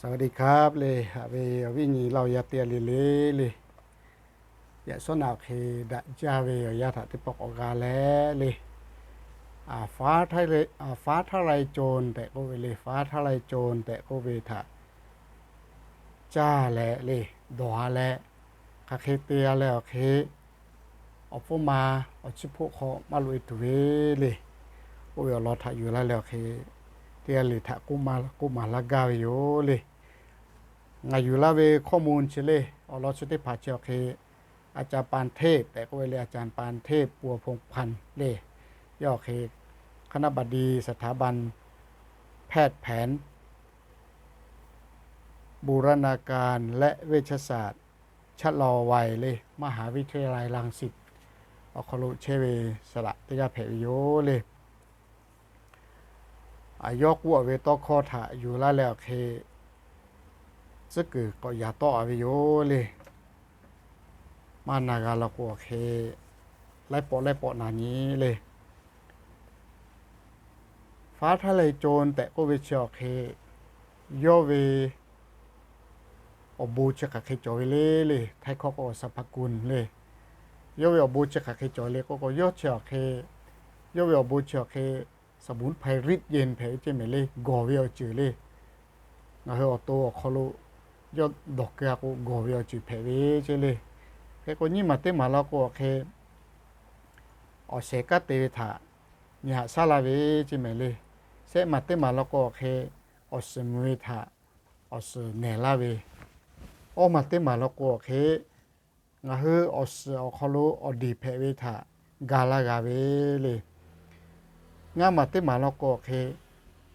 สวัสดีครับเลยเววิ่งเราอยาเตียลยเลเลยอยาสนาเคดะจาเวอยาถัดที่ปกอกาแลเลยอาฟ้าทยเลอาฟ้าทลายโจรแต่ก็เวเลยฟ้าทลายโจรแต่ก็เวทะจ้าแหละเลยดอแหละคาเคเตียแล้วเคเอพวกมาเอาชิพวกเขามาลุยตัวเวเลยโอ้ยเรอถ่ายอยู่แล้วแล้วเค เตียลิทะกุมากุมาละกาโยเลยงาอยู่ละเวข้อมูลเชเลอรอชุติผาเจอเคอาจารย์ปานเทพ แต่ก็เวลอาจารย์ปานเทพปัวพงพันธ์เลยย่อเคคณะบดีสถาบัน แพทย์แผน บูรณาการและเวชศาสตร์ชะลอวัยเลยมหาวิทยาลัยรังสิตอคโลเชเวสระติยาเพโยเลย อายกวัวเวตอคอถาอยู่ละแล้วเคซึกก็อย่าต่อไปโยเลยมานากาละกัวเคไล่ปอไล่ปอนานี้เลย ฟ้าทะเลโจรแต่ก็เวชอเคโยเวอบูชะกะเคจอยเลยเลยไทยเขาก็สรรพกุลเลยโยเวอบูชะกะเคจอยเลยก็ก็โยเชอเคโยเวอบูชะเค สมุนไพรริดเย็นแผลเจมเลยกอเวียวจือเลยนะฮะตัวเขาลุยอดดอกเกลือก็กอเวียวจือแผลเวเจเลยแค่คนนี้มาเต้มาแล้วก็แค่อเสกเตวิถาเนี่ยซาลาเวเจมเลยเสมาเต้มาแล้วก็แค่อสมุยถาออสเนลาเวอมาเต้มาแล้วก็แค่นะฮะอสอเขาลุอดีแผลเวถากาลากาเวเลย งามาเตมาลอกอเค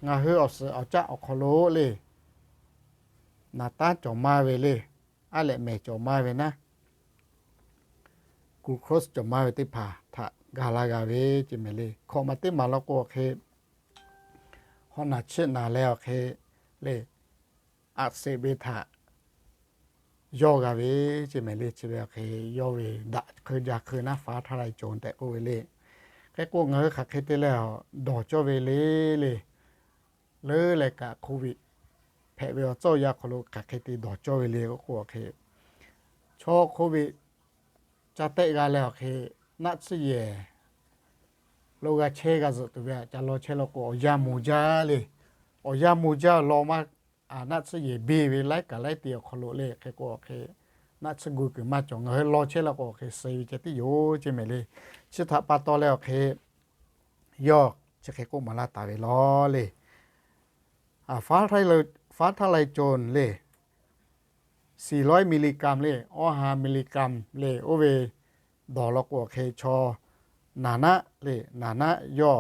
งาเฮออสเอาจ้าเอาคโลเลยนาตาจอมาเวเลยอะไรแม่จอมาเวนะกูครอสจอมาเวติผาทะกาลากาเวจิเมเลยขอมาเตมาลอกอเคฮอนาเชนาแล้วเคเลยอักเบทะโยกาเวจิเมเลยจิเวเคโยเวดะคืออยากคือนะฟ้าทลายโจรแต่ก็เวเลย แค่กวงเงอขักเคตแล้วดอจอเวเลเลยเลยเลยกะโควิดแพ้เวลเจ้ายาคโลขักเคติดอจอเวเลก็กลัวเคชอโควิดจะเตะกันแล้วเคนัดเสิเยโลกาเชกาสุตัวเวจะรอเชลก็ยามูจาเลยอยามูจารอมาอ่านัดเสิเยบีเวไลกะไลเตียวคโลเลแค่กลัวเค ยอกจะเคกุมาลาตาเวลอเลยอ่าฟ้าไทยเลยฟ้าทลายโจรเลย400 มิลลิกรัมเลยออหามิลลิกรัมเลยโอเวดอลกว่าเคชอนานะเลยนานะย่อ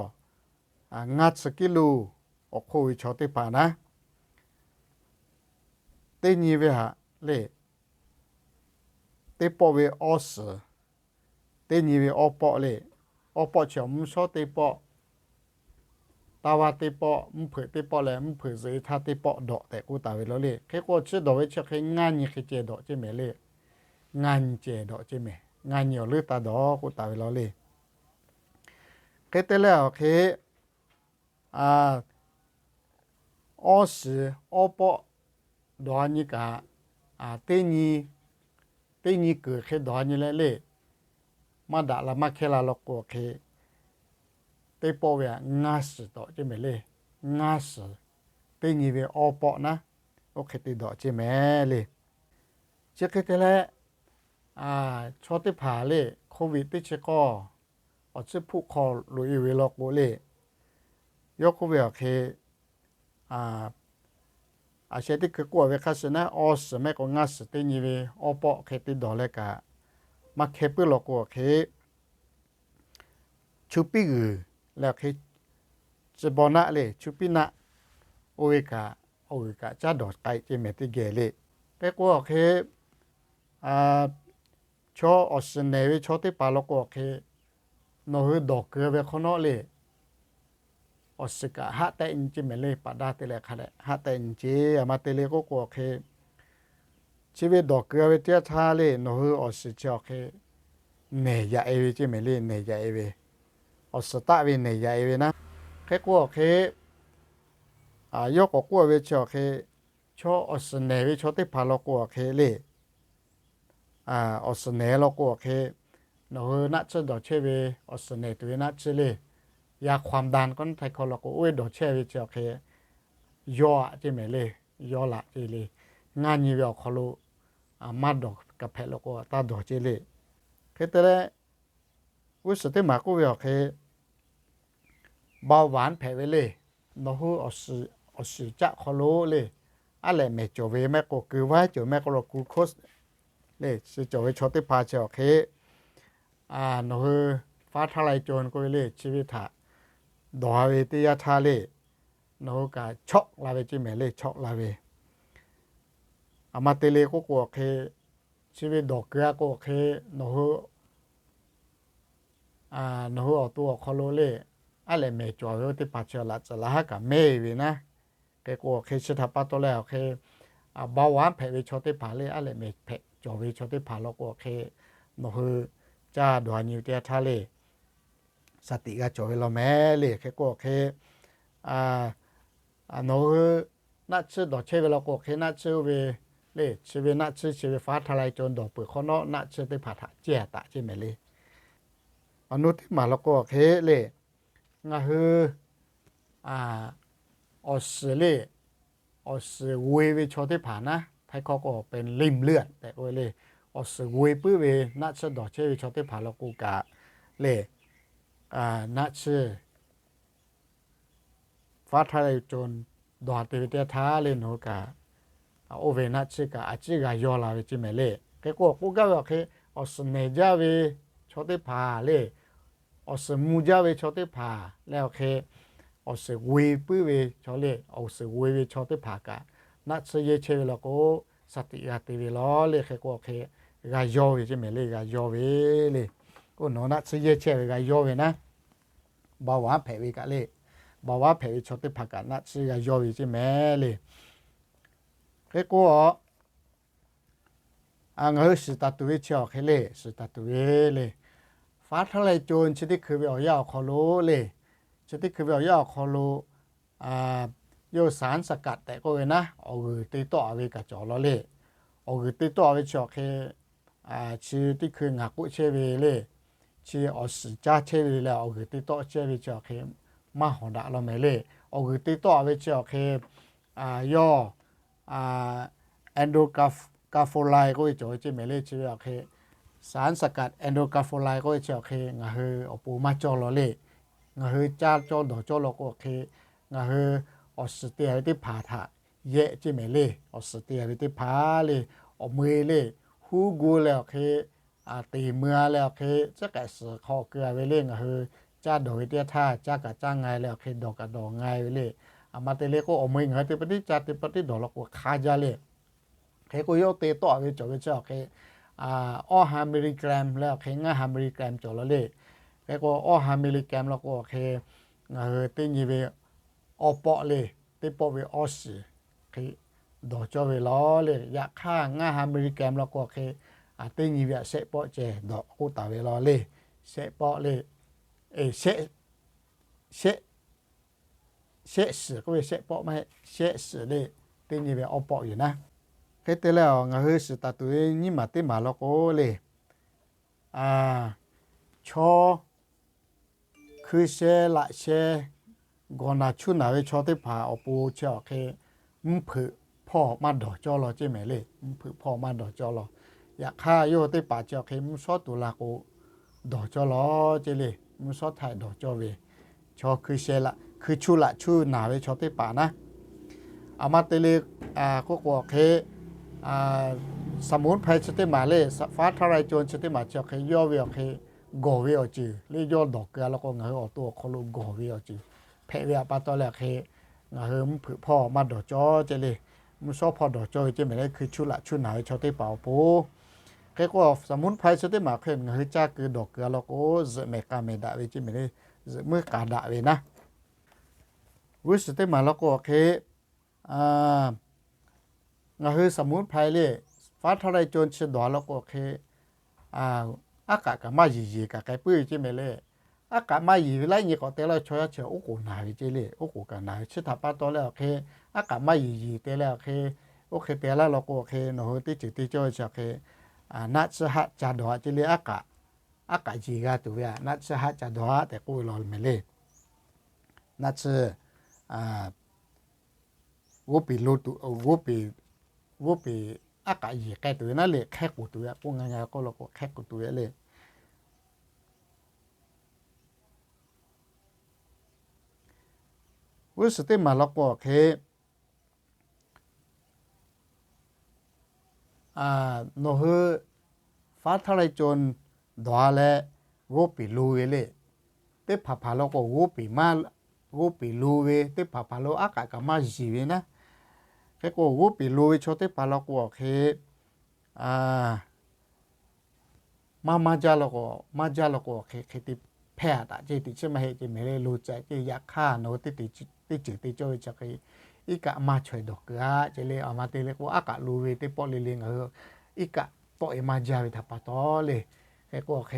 อางัดสกิลูออกโควิชอติปานะเตนีเวหะเลย te po ve os te ni ve opo le opo cho mu so te po ta wa te po mu phe te po le mu phe zai tha te po do te ku ta ve lo le ke ko che do ve che ke nga ni ke che do che me le nga ni che do che me nga ni le ta do ku ta ve lo le ke te le ke a os opo do ni ka a te ni tế nhị tế nhị cửa cái đọ như lệ lệ มาดาละมาเคลาลกโอเคเตปอเวงาสต่อจะไม่เลยงาสเตนีเวออปอนะโอเคติดอจะแม่เลยเช็คเตละอ่าชอติผาเลยโควิดติเชก็อจะผู้คอลุยเวลอกโบเลยยกเวโอเคอ่า อาเชติคือกลัวเวคัสนะออสแม่ก็งาสเตนีเวออปอเคติดอเลกะมาเคปลอกว่าเคชุปิกือแล้วเคจะบอนะเลยชุปินะโอเวกาโอเวกาจะดอดไกเจเมติเกเลยแต่ก็เคอ่าชอออสเนเวชอติปาลอกว่าเคโนฮดอกเกเวคอนอเลย อสกะฮะแต่อินจิเมเลปาดาเตเลคะเลฮะแต่อินจิอามาเตเลก็กวเคชีวิตดอกเกลือไปเจ้าชาเลนหูออสจอกเคเนยาเอวจิเมเลเนยาเอเวอสตะเวเนยาเอเวนะแค่กลัวเคอายกกัวเวจอกเคชออสเนเวชอติพาลกัวเคเลอ่าอสเนลกัวเคเนอนัดดอเชเวอสเนตัวนัชเล ยาความดันก้นไทยคอลก็อุ้ยดอกเชวิเจียวเคย่อจีเมเลยย่อละจีเลยงานยิ่งยอกเขาลูอามาดอกกับแพลก็ตาดอกจีเลยคือแต่ละวุ้สติมากูยอเคเบาหวานแผลไวเลยนหูอสิอสิจะเขาลูเลยอะไรไม่จเวแม่ก็คือว่าจวแม่กูรกูโคสเลยสิจเวชอติพาเจียเคอ่าหนูฟ้าทลายโจรก็เลยชีวิตถะ ดอเวติยาชาเลโนกาช็อกลาเวจิเมเลช็อกลาเวอมาเตเลโกโกวเคชีวิตดอกเกลืโก็เคโนอ่าโนเอาตัวคอโลเลอะไรเมจอยชติปัจจุบันจะละกับเมวีนะเกกวเคชิทัปะตัวแล้วเคอาบาวานเผวิชติผาเลอะไรเมเผจวิชติผาโลโก็เคโนจ้าดวนิวเตียทาเล สติกาจอวิเราแม่เลยเคก็เคอ่าอ่าโนนัดชื่อดอกเชเวลาก็เคนัดชื่อเวเลยเชเวนัดชื่อเชเวฟ้าทลายจนดอกเปิดข้อนาะนัดชื่อติผาทะเจียตะใช่ไหมเลยอนุที่มาแล้วก็เคเลยงาฮืออ่าออสเลออสเวเวชอที่ผ่านนะไทยเขาก็เป็นริมเลือด แต่โอ้ยเลยออสเวปื้อเวนัดเชดอกเชวิชอที่ผ่านแล้วกูกะเลยอ่านัดเชฟ้าทะเลจนดอเวนัดเชกะอาจิกายอลาเวจิเมเลแกก็กูก็ว่อเวชอที่ผ่าเลยออสมูจาเวชอที่ผ่าแล้วคืออสเวปื้อเวชอเลอ အာနာချေဖာထားလိုက်တွန်ဒွာတေတထားလေနောကအိုဝေနာချေကအချေကယောလာဝေချိမဲလေကေကိုကိုကဝခေအစနေကြဝေချောတေဖာလေအစမူကြဝေချောတေဖာလေခေအစဝေပွေဝေချောလေအစဝေဝေချောတေဖာကနာချေရေချေဝေလကိုစတိရတေဝေလောလေခေကိုခေကယောဝေချိမဲလေကယောဝေလေ วชอติผากะนัดเสยายอเวจิเมเลเคโกอังเฮสตาตุเวชอเคเลสตาตุเวเลฟ้าทะเลโจรชิดิคือเวอยาคอโลเลจะที่คือเราย่อคอโลอ่าโยสารสกัดแต่ก็เลยนะเอาตีต่อเวกับจอลเล่เอาตีต่อเวจอเคอ่าชื่อที่คืองักุเชเวเล่ chỉ ở sự cha chế đi là ở gửi tí tọ chế về cho khi mà họ đã là mấy lệ ở gửi tí tọ về cho khi à yo à endocaffolai có chỗ chế mấy lệ chế cho khi สารสกัดแอนโดกาโฟไลก็เฉียวเคงาเฮอปูมาจอลอเลงาเฮจ้าจอดอจอลอก็เคงาเฮออสเตียที่ผาถะเยะจิเมเลออสเตียที่ผาเลอมือเลฮูกูแล้วเค อาตีเมื่อแล้วเคจะกะสือคอเกลือไว้เล่งอะเฮอจ้าโดยเตี้ยท่าจ้ากะจ้างไงแล้วเคดอกกะดอกไงไว้เลยอามาเตเลก็อเมงเหติปฏิจาติปฏิดอกลก็คาจาเลยเคก็โยเตต่อไปจบไปเจ้าเคอ่าอ้อฮามิลิกรัมแล้วเคงาฮามิลิกรัมจบแล้วเลยแก็อ้อหามิลิกรัมแล้วก็โอเคเออติญีเวอปอเลยติปอเวออสคือดอกจอเวลอเลยยาค่างาหามิลิกรัมแล้วก็โอเค อะติญีเวเสปอเจดอกกูตาเวลอเลยเสปอเลยเอเสเสเสสืก็เวเสปอไม่เสสืเลยติญีเวอปออยู่นะเคยเตแล้วงาเฮสตาตุนี่มาติมาแล้วก็เลยอ่าชอคือเชละเชกอนาชุนาเวชอติผาอปูเชอเคมผึพ่อมาดอจอลอเจเมเลมผึพ่อมาดอจอลอ อยากฆ่าโยติป่าเจอเคมซอตุลาโกดอจอลอเจเลมซอถ่ายดอจอเวชอคือเชละคือชุละชูนาเวชอติป่านะอามาเตเลอ่าก็กอเคอ่าสมุนไพรสติมาเลฟ้าทลายโจรสติมาเจอเคย่อเวเคกอวิอจีเลยยอดอกเกลือแล้วก็เงยออกตัวคลุกอวิอจีเพเวียปาตอแลกเฮงาเฮิมผือพ่อมาดอจอเจเลยมุซอพอดอจอเจไม่ได้คือชุละชุไหนชอเตเป่าปูแค่ก็สมุนไพรชอเตมาเข็นเงยจ้าคือดอกเกลือแล้วก็จะเมกาเมดาเวจิไม่ได้จะเมื่อกาดาเวนะวิสเตมาแล้วก็เคอ่างาเฮสมุนไพรเลยป่าปื้ อใช่ไหมเลยอากาศมายีไล่ยีก็เตะเราช่วยเชื่อโอ้โหนายเจเลยโอ้โหกันนายชื่อทับป้าตัวแล้วโอเคอากาศมายียีเตะแล้วโอเคโอเคเปียละเราก็โอเคเนาะติจิติจ้อยจะโอเคอ่า นัดสหจัดดอจิเลอากะอากะจีกาตัวเนัดสหจัดดอแต่กูรอลเมเลนัดสอ่าวูปีลูตุวูปีวูปีอากะจีแกตัวนั่นเลยแค่กูตัวกูงานก็เราก็แค่กูตัวเลยวิสติมาลก็เค อ่าโนฮฟ้าทะเลจนดวาเลโวปีลูเวเลเตผาผาลก็โวปีมาโวปีลูเวเตผาผาลอากาศกมาจีเวนะแค่ก็โวปีลูเวชดเตผาลก็เคอ่ามามาจาลก็มาจาลก็เคเคติแพ้ตาเจติใช่ไหมเจติไม่ได้รู้ใจเจอยากฆ่าโนติติติจิติจอยจะเค อีกะมาช่วยดอกกะเจเลอามาเตเลก็อากาลูเวเตปอเลเลงเอออีกะปอเอมาจาเวทัปะตอเลยแค่ก็เค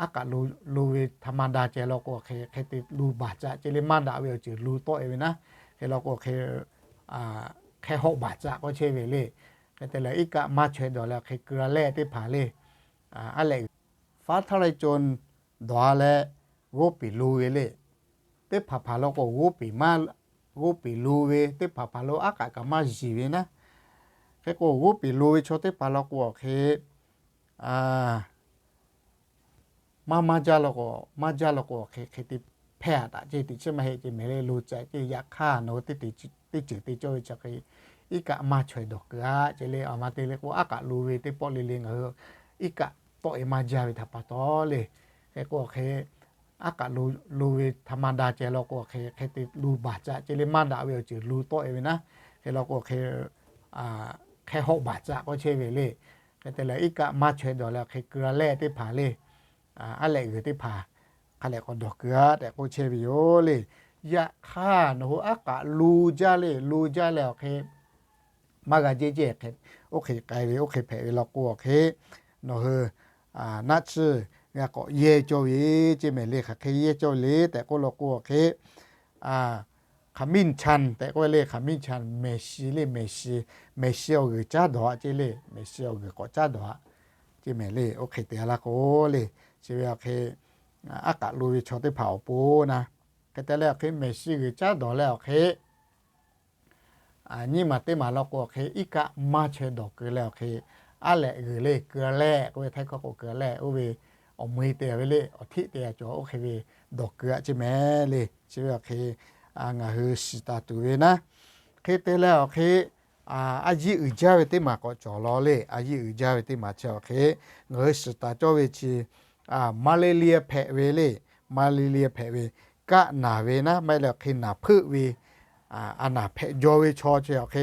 อากาลูลูเวธรรมดาเจเราก็เคเคติลูบาจาเจเลมาดาเวจิลูโตเอเวนะแค่เราก็เคอ่าแค่หกบาทจาก็เชเวเล่แต่ละอีกะมาช่วยดอกแล้วเคเกลือแร่ที่ผ่าเล่อ่าอะไรฟ้าทะเลจนดอแลโวปีลูเวเล่ te phapalo ko wopi ma wopi luwe te phapalo aka ka ma jiwe na ke ko wopi luwe cho te palo ko ke a ma ma ja lo ko ma ja lo ko ke ke ti phe ta je ti che ma he je me le lu cha ke ya kha no ti ti ti ti ti cho cha ke i ka ma choi do ka je le ama te le ko aka luwe te po le le nga i ka po e ma ja we tha pa to le ke ko ke อากาศลูลูธรรมดาเจเราก็เคเคติลูบาจะเจเลมาดาเวลจืลูโตเอวนะเคเราก็เคอ่าแค่หกบาทจะก็เชเวเล่แต่ละอีกะมาเชดอแล้วเคเกลือแร่ที่ผาเล่อ่าอะไรอื่นที่ผาขะแลก็ดอกเกลือแต่ก็เชวิโอเล่ยะค่าโนอากาลูจาเล่ลูจาแล้วเคมากะเจเจเคโอเคไกลเลยโอเคเพเราก็โอเคโนเฮอ่านัดชื่อ เนี่ยก็เยโจเยเจเมเลขะเคเยโจเลแต่ก็โลโกเคอ่าขมิ้นชัน แต่ก็เลขขมิ้นชันเมชิเลเมชิเมชิเอาเกือจ้าดอเจเลเมชิเอาเกือก็จ้าดอเจเมเลโอเคแต่ละโกเลยชีวิตเคอากาศลุยชอตเผาปูนะก็แต่แล้วเคเมชิเกือจ้าดอแล้วเคอันนี้มาเตมาเราก็เคอีกะมาเชดอกเกืแล้วเคอะไรเกือเลเกลอแร่ก็ไทยก็เกลอแร่โอเว ปเลยอที่เตะจ่อโอเคเวดอกเกลือใช่ไหมเลยใช่ไหมโอเคอ่างาฮือสิตาตัวเวนะเคเตะแล้วโอเคอ่าอาจีอืจ้าเวติมาก็จ่อล้อเลยอาจีอืจ้าเวติมาเจ้าโอเคเงยสิตาจ่อเวชีอ่ามาเลเรียแผเวเลยมาเลเรียแผเวกะหนาเวนะไม่แล้วเคหนาพึ่เวอ่าอันหนาแผจอเวชอเจ้าโอเค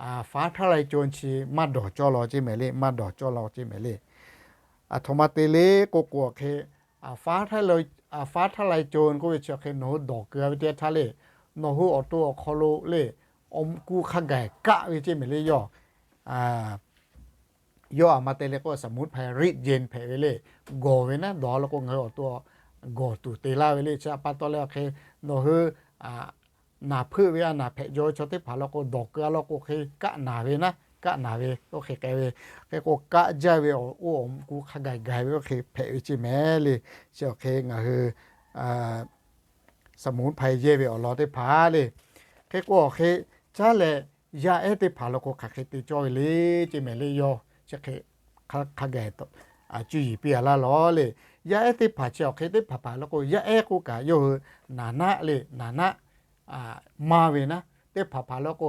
อ่าฟ้าทลายโจรชีมาดอจ่อล้อใช่ไหมเลยมาดอจ่อล้อใช่ไหมเลย อะทมาเตเลโกโกเคอะฟ้าทะเลยอะฟ้าทะลายโจรก็เวชเคโนดอกเกลือเวทะเลโนหูออโตคอโลเลอมกูขะไก่กะเวเจเมเลยออ่าย่อมาเตเลก็สมุดไพริเย็นเพเวเลโกเวนะดอแล้วก็เงอตัวโกตุเตลาเวเลชะปะตอเลเคโนหูอ่านาพือเวนาเพโยชติผาแล้วก็ดอกเกลือแล้วก็เคกะนาเวนะ กะนาเวโอเคแกเวแกโกกะจาเวโอ้กูขกายกายเวโอเคเพอจิแม่เลยเจ้าเคงะคืออ่าสมุนไพรเยเวอลอได้พาเลยแกโกโอเคจ้าเลยยาเอติพาแล้วก็ขะเคติจอยเลยจิแม่เลยยอจะเคขะขกายตอาจุยเปียละล้อเลยยาเอติพาเจ้าเคติพาพาแล้วก็ยาเอกูกะโยนานะเลยนานะอ่ามาเวนะเตพาพาแล้วก็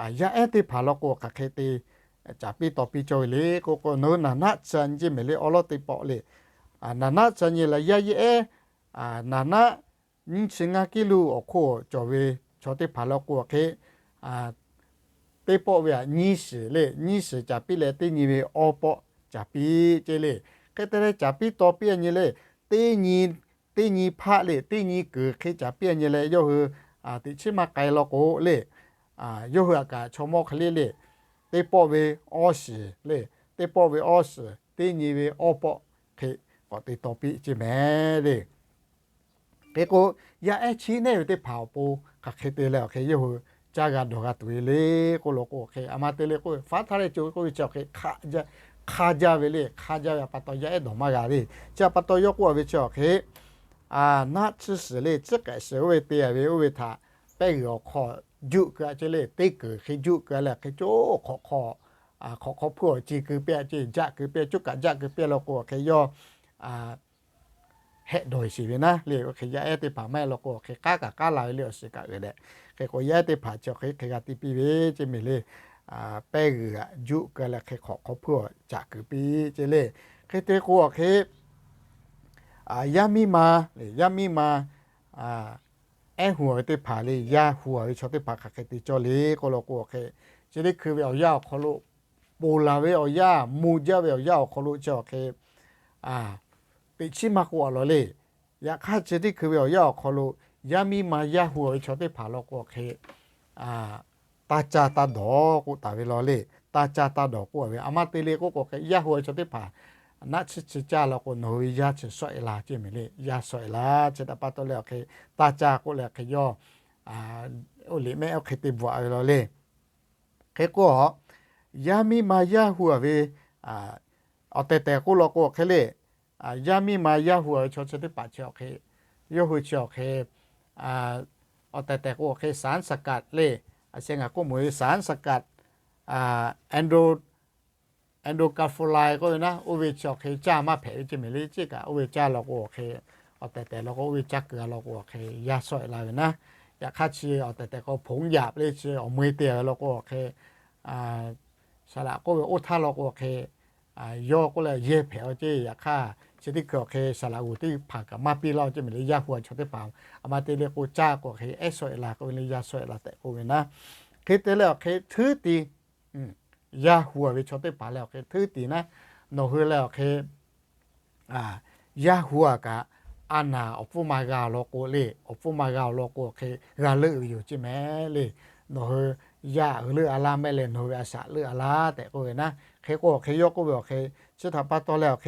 အာယာအတိဖာလောကိုကခေတီချာပီတော်ပီချိုလေကိုကိုနိုနာနာချန်ဂျီမလေအော်လတိပေါလေအာနာနာချန်ဂျီလာယာယီအဲအာနာနာနင်းစင်ငါကီလူအခိုချောဝေချောတိဖာလောကိုခေအာတေပေါဝေနီးစီလေနီးစီချာပီလေတိညီဝေအောပေါချာပီချေလေကဲတဲ့ချာပီတော်ပီညီလေတေညီတေညီဖာလေတေညီကခေချာပီညီလေယောဟအာတိချိမကိုင်လောကိုလေ 啊，又会个全部克里里，对包围二十嘞，对包围二十，对二围二百，去我对倒闭就没的。别个也爱去那有的跑步，他去对了，去又会加个多个对嘞，个老个去阿妈对嘞个，反他嘞就个叫去卡着卡着为嘞，卡着要把到也爱多嘛个嘞，只把到要过为叫去啊，那只是嘞，这个是为对为为他被我靠。 ยุกะเจเลติกะคิยุกะละคิโจขอขออ่ขอขอพวกจีคือเปียจีจะคือเปียจุกะจะคือเปียเรากัวแค่ย่ออาเฮดโดยสิวินะเรียกว่าขยะเอติผาแม่เราก็ขก้ากะก้าลายเรียกสิกะเอเดขกวยะติผาเจ้าขยขยะติปีเวจะมีเลยอ่าเปเกือยุกะละขขอขอพวกจากคือปีเจเลขเตกัวขอ่ายามีมาหรือยามีมาอ่า ไอหัวที่ผาลียาหัวที่ชอบที่ผาขาเกติจอลยก็ลกัวเคจะได้คือไปเอายาเขาลุปูลาไวเอายามูยาไวเอายาเขาลุจอเคอ่าปิชิมากว่าเลยยาข้าจะได้คือไปเอายาเขาลุยามีมายาหัวที่ชอบที่ผาลกัวเคอ่าตาจาตาดอกูตาไปรอเลยตาจาตาดอกูเวาไอามาติเลก็กเคยาหัวชอบที่ผา นัชชิจาแล้วก็โนยาชสอยลาเจมิเลยยาสอยลาจะตปาตแล้วเคตาจาก็แล้วเคยออ่าโอลิแม่เอาเคติบัวเวลอเลยเคก็ยามีมายาหัวเวอ่าเอาแต่แต่กูแล้วก็เคเลยอ่ายามีมายาหัวชอติผาเชาเคยหัวเชาเคอ่าเอาแต่แต่ก็โอเคสารสกัดเล่อาเซียงก็มือสารสกัดอ่าแอนโดแอันดูกาฟูไลก็เลยนะอุเวจอกเฮจ้ามาเผยจิไม่ลิจิกะอุเวจ้าเราก็โอเคเอาแต่แต่เราก็อุเวจักเกลือเราก็โอเคยาสอยเรานะยาฆ่าเชื้อเอาแต่แต่ก็ผงหยาบเลยเชื้อเอามือเตียเราก็โอเคอ่าสละก็โอ้ท่าเราก็โอเคอ่าย่ก็เลยเย่เผยจียาฆ่าเชื้อที่เกลือเคสละอุที่ผัากับมาปีเราจิไม่ลิยาหัวชดได้เป่าเอามาเตเรียกูจ้าก็โอเคเอสอยเราก็เลยยาสอยเราแต่กูนะคิดเตเแล้วโอเคทือตีอืม ยาหัววิชอตปาแล้วเคทือตีนะนอฮือแล้วเคอ่ายาหัวกะอันาอฟุมากาโลโกเลอฟุมากาโลโกเคกาลืออยู่ใช่ไหมเลยนอคือยาเลืออาลาไม่เล่นนอคืออาสาเลืออาลาแต่ก็เห็นนะเคก็เคยกก็บอกเคจะทำปัตอแล้วเค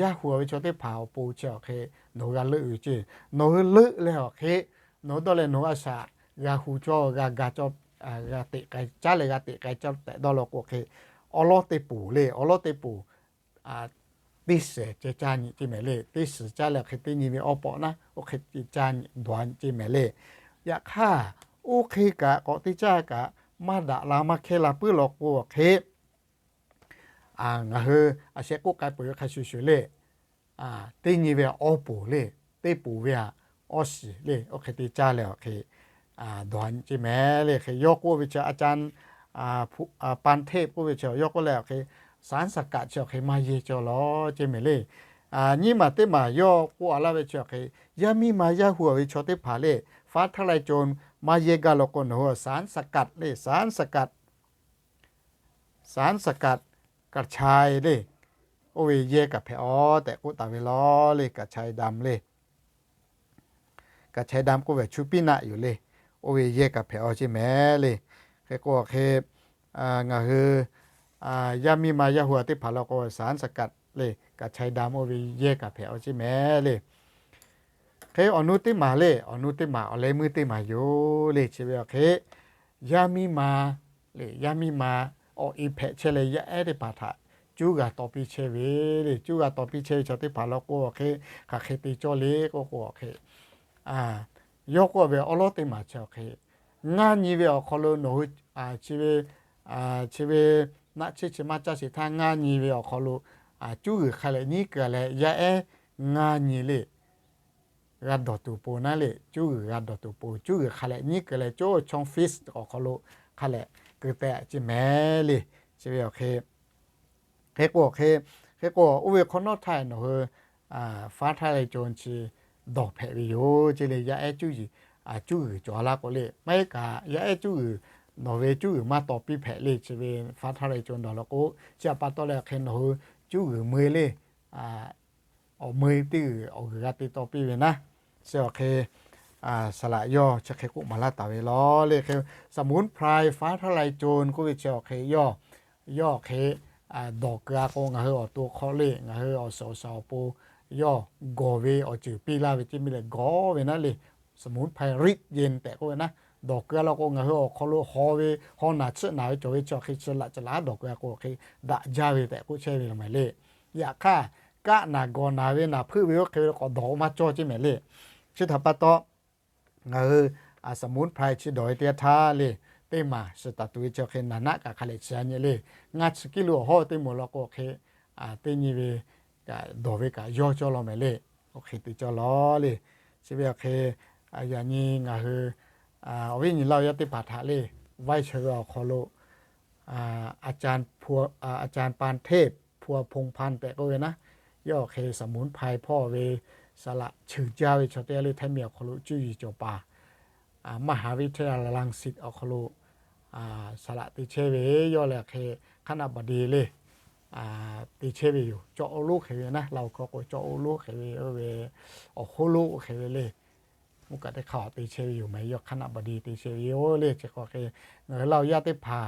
ยาหัววิชอตผาปูเจ้าเคหนูกาลืออยู่จีหนูลือแล้วเคหนูตอเลยหนูอาสากาหูโจกากาจอ te kai cho te do lo ko ke o lo te pu le o lo te pu a ti se che cha ni ti me le ti se cha le ke ti ni mi o po na o ke ti cha ni dwan ti me le ya kha o ke ka ko ti cha ka ma da la ma ke la pu lo ko ke a nga he a se ko ka pu ka shu shu le อ่าตีนี่เวอปูเลยตีปูเวออสิเล อเคตีจ้าแล้วโอเคอ่าดอนจิแม่เลยคือยกว่าวิชาอาจารย์อ่าผู้อ่าปันเทพก็วิชายกก็แล้วคือสารสกัดเจ้าคือมาเยเจอลอจิแม่เลยอ่านี่มาเตมายกกูอะไรวิชาคือยามีมายาหัววิชาเตผาเลยฟ้าทลายโจรมาเยกาลกนหัวสารสกัดเลยสารสกัด สารสกัดกระชายเลยโอเวเยกับเพอแต่กูตาเวลอเลยกับชายดำเลยกับชายดำกูแบบชุปินะอยู่เลย โอเวเยกับแผลอช่ไหมเลยเคก็เคอ่างาคืออ่ายามีมายาหัวที่ผาลก็สารสกัดเลยกับช้ดามโอเวเยกับแผลอช่ไหมเลยเคอนุติมาเลยอนุติมาอะไรมือติมาอยู่เลยใชียวเคยามีมาเลยยามีมาโออีแผลเชเลยยาแอได้ปาถะจูกาตอปีเชเวเลยจูกาตอปีเชชาติผาลกโอเคขาเคติโจเลก็โอเคอ่า yoko we olote ma chao ke nga ni we okolo no a chiwe a chiwe na chi chi ma cha si ta nga ni we okolo a chu ge khale ni ka le ya e nga ni le ga do tu po na le chu ge ga do tu po chu ge khale ni ka le cho chong fis okolo khale ke te chi me le chi we ke ke ko ke ke ko u we kono thai no ha ฟ้าไทยโจนชี ดอกแผ่ริโยเจเลยยาแอจูอีอาจูอือจอลาก็เลยไม่กายาแอจูอืนอเวจูอืมาตอปีแผ่เลยจะเวนฟาทะเลจนดอกล้วก็จะปาตอแลเคนโฮจูอืมือเลยอ่าเอามือตื้อเอาหือกาติตอปีเวนะเสียโอเคอ่าสละย่อจะเคกุมาลาตาเวล้อเลยเคสมุนไพรฟ้าทะลายโจรก็วิเชียเคย่อย่อเคอ่าดอกกระโกงเฮอตัวคอเล่เฮอเอาสาวสปู ย่อกอเวอจือปีลาเวจิมิเลกอเวนะเลยสมุนไพรริดเย็นแต่ก็นะดอกเกลือเราก็งาเฮอคอโลฮอเวฮอนาชนาจอยจอคิชละจลาดอกเกลือก็คิดะจาเวแต่ก็เชเวลมาเลอยาค่ากะนากอนาเวนาพือเวก็ก็ดอกมาจอจิเมเลชิทัปปะตองาอาสมุนไพรชิดอยเตียทาเลเตมาสตาตุวิจอคินานะกะคาเลชานเลงัดสกิโลฮอเตมลก็เคอาเตนีเว กะดอเวกะยอจอลอเมเลโอเคติจอลอเลชิเวเคอายานีงาเฮอ่าวิญเรายติปาฐะเลยไหวเชอขอโลอ่าอาจารย์พัวอ่าอาจารย์ปานเทพพัวพงพันแปะก็เวนะย่อเคสมุนไพรพ่อเวสละชื่อเจ้าเวชเตลยไทเมียขอโลจุยจปาอ่ามหาวิทยาลัยรังสิตอาขอโลอ่าสละติเชเวย่อเลยเคคณะบดีเลย่าติเชเวอยู่เจาะลูกเขเวนะเราก็ก็เจาะลูกเขเวเออเวออกโคลูกเขเวเลยมุกได้ข่าวตีเชยอยู่ไหมยกคณะบดีตีเชยโอเรียจะก็เคเงยเราญาติพา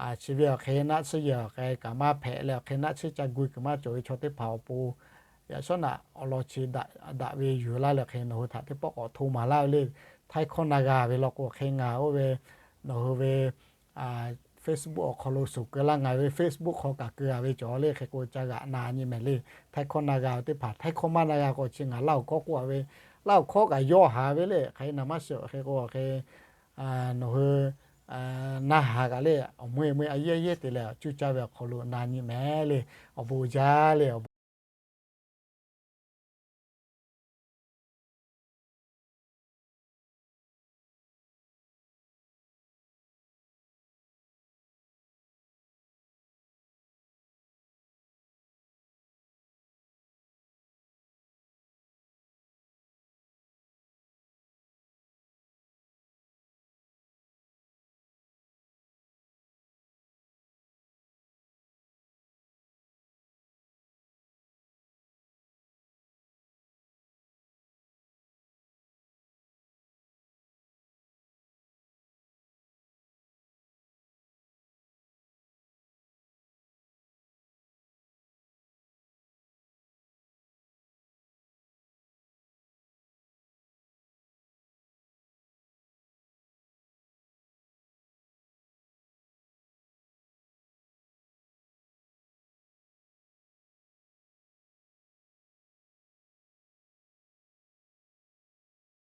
อาชีวะเคนะเสียแกกามาแผลแล้วเคนะชิจักุยกามาจอยชดที่เผาปูอย่าสนะอลอชีดะดะเวอยู่ละแล้วเคนะหัวถัดที่ปอกอทูมาเล่าเลยไทยคนนากาเวลก็เคงาโอเวนอเวอ่า Facebook เขอลสุกละไงเว Facebook ขอกะเกลือเวจอเลขใคโกจักะนานี่แม่เลยไทยคนนากาที่ผ่าไทยคนมานากาก็ชิงอะเล่าก็กว่าเวเล่าข้อกะย่อหาไปเลยใครนำมาเสียใครก็ใครอ่าหนูอ่านาหากันเลยเอาเมื่อเมื่ออาเย่เย่ติแล้วจุจ้าแบบเขาลูนานี่แม่เลยเอาบูจาเลย